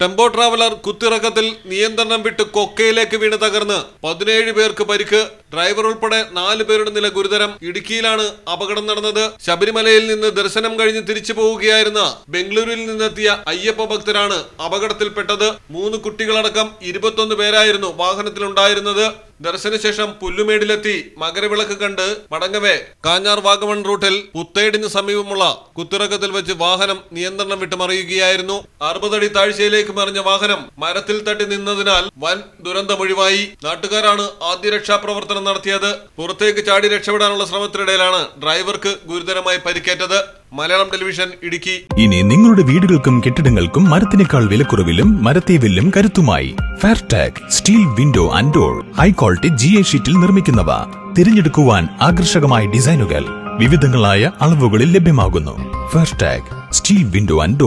Tempo traveller കുത്തിറക്കത്തിൽ നിയന്ത്രണം വിട്ട് കൊക്കയിലേക്ക് വീണ് തകർന്ന് പതിനേഴ് പേർക്ക് പരിക്ക്. ഡ്രൈവർ ഉൾപ്പെടെ നാല് പേരുടെ നില ഗുരുതരം. ഇടുക്കിയിലാണ് അപകടം നടന്നത്. ശബരിമലയിൽ നിന്ന് ദർശനം കഴിഞ്ഞ് തിരിച്ചു പോവുകയായിരുന്ന ബംഗളൂരുവിൽ നിന്നെത്തിയ അയ്യപ്പ ഭക്തരാണ് അപകടത്തിൽപ്പെട്ടത്. മൂന്ന് കുട്ടികളടക്കം ഇരുപത്തൊന്ന് പേരായിരുന്നു വാഹനത്തിലുണ്ടായിരുന്നത്. ദർശനശേഷം പുല്ലുമേടിലെത്തി മകരവിളക്ക് കണ്ട് മടങ്ങവേ. കാഞ്ഞാർ വാഗമൺ റൂട്ടിൽ പുത്തേടിന് സമീപമുള്ള കുത്തിറക്കത്തിൽ വെച്ച് വാഹനം നിയന്ത്രണം വിട്ടുമറിയുകയായിരുന്നു അറുപതടി താഴ്ചയിലേക്ക് മറിഞ്ഞ വാഹനം മരത്തിൽ തട്ടി നിന്നതിനാൽ വൻ ദുരന്തമൊഴിവായി നാട്ടുകാരാണ് ആദ്യ രക്ഷാപ്രവർത്തനം നടത്തിയത്. പുറത്തേക്ക് ചാടി രക്ഷപ്പെടാനുള്ള ശ്രമത്തിനിടയിലാണ് ഡ്രൈവർക്ക് ഗുരുതരമായി പരിക്കേറ്റത്. മലയാളം ടെലിവിഷൻ ഇടുക്കി. ഇനി നിങ്ങളുടെ വീടുകൾക്കും കെട്ടിടങ്ങൾക്കും മരത്തിനേക്കാൾ വിലക്കുറവിലും മരത്തേവില്ലും കരുത്തുമായി. Fairtag steel window and door high quality G A ഷീറ്റിൽ നിർമ്മിക്കുന്നവ. തിരഞ്ഞെടുക്കുവാൻ ആകർഷകമായ ഡിസൈനുകൾ. വിവിധങ്ങളായ അളവുകളിൽ ലഭ്യമാകുന്നു. ഫെയർടാഗ് സ്റ്റീൽ വിൻഡോ ആൻഡ്